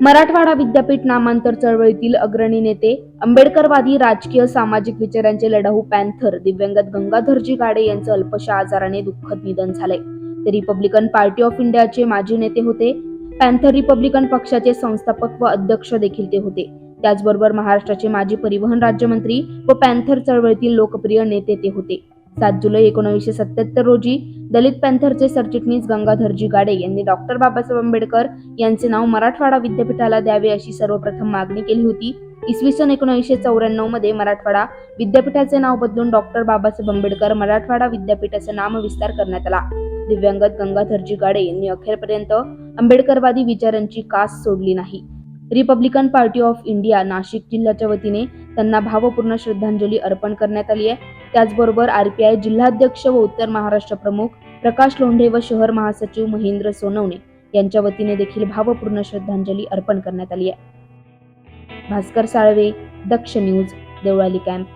मराठवाडा विद्यापीठ नामांतर चळवळीतील अग्रणी नेते आंबेडकरवादी राजकीय सामाजिक विचारांचे लढाऊ पॅन्थर दिव्यांगत गंगाधरजी गाडे यांचं अल्पशा आजाराने दुःखद निधन झालंय. ते रिपब्लिकन पार्टी ऑफ इंडियाचे माजी नेते होते. पॅन्थर रिपब्लिकन पक्षाचे संस्थापक व अध्यक्ष देखील ते होते. त्याचबरोबर महाराष्ट्राचे माजी परिवहन राज्यमंत्री व पॅन्थर चळवळीतील लोकप्रिय नेते ते होते. सात जुलै एकोणीसशे सत्याहत्तर रोजी दलित पॅन्थरचे सरचिटणीस गंगाधरजी गाडे यांनी डॉक्टर बाबासाहेब आंबेडकर यांचे नाव मराठवाडा विद्यापीठाला द्यावे अशी सर्वप्रथम मागणी केली होती. इसवी सन एकोणीसशे चौऱ्याण्णवमध्ये मराठवाडा विद्यापीठाचे नाव बदलून डॉक्टर बाबासाहेब आंबेडकर मराठवाडा विद्यापीठाचा नामविस्तार करण्यात आला. दिव्यांगत गंगाधरजी गाडे यांनी अखेरपर्यंत आंबेडकरवादी विचारांची कास सोडली नाही. Republican Party of India Nashik जिल्ह्याच्या वतीने त्यांना भावपूर्ण श्रद्धांजली अर्पण करण्यात आली आहे. त्याचबरोबर आर पी आय जिल्हाध्यक्ष व उत्तर महाराष्ट्र प्रमुख प्रकाश लोंढे व शहर महासचिव महेंद्र सोनवणे यांच्या वतीने देखील भावपूर्ण श्रद्धांजली अर्पण करण्यात आली आहे. Bhaskar Salve Daksh news Deolali camp